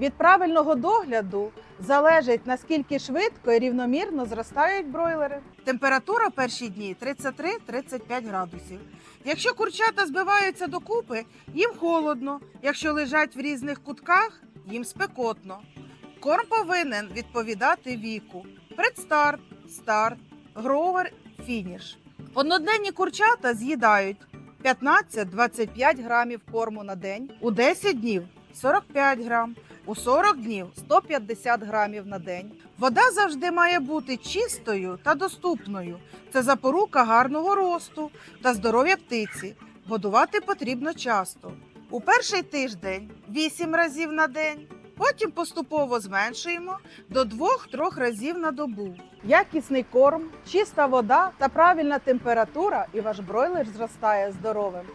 Від правильного догляду залежить наскільки швидко і рівномірно зростають бройлери. Температура перші дні 33-35 градусів. Якщо курчата збиваються докупи, їм холодно. Якщо лежать в різних кутках, їм спекотно. Корм повинен відповідати віку. Предстарт, старт, гровер, фініш. Одноденні курчата з'їдають 15-25 грамів корму на день, у 10 днів 45 грам, у 40 днів 150 грамів на день. Вода завжди має бути чистою та доступною. Це запорука гарного росту та здоров'я птиці. Годувати потрібно часто. У перший тиждень 8 разів на день. Потім поступово зменшуємо до 2-3 разів на добу. Якісний корм, чиста вода та правильна температура, і ваш бройлер зростає здоровим.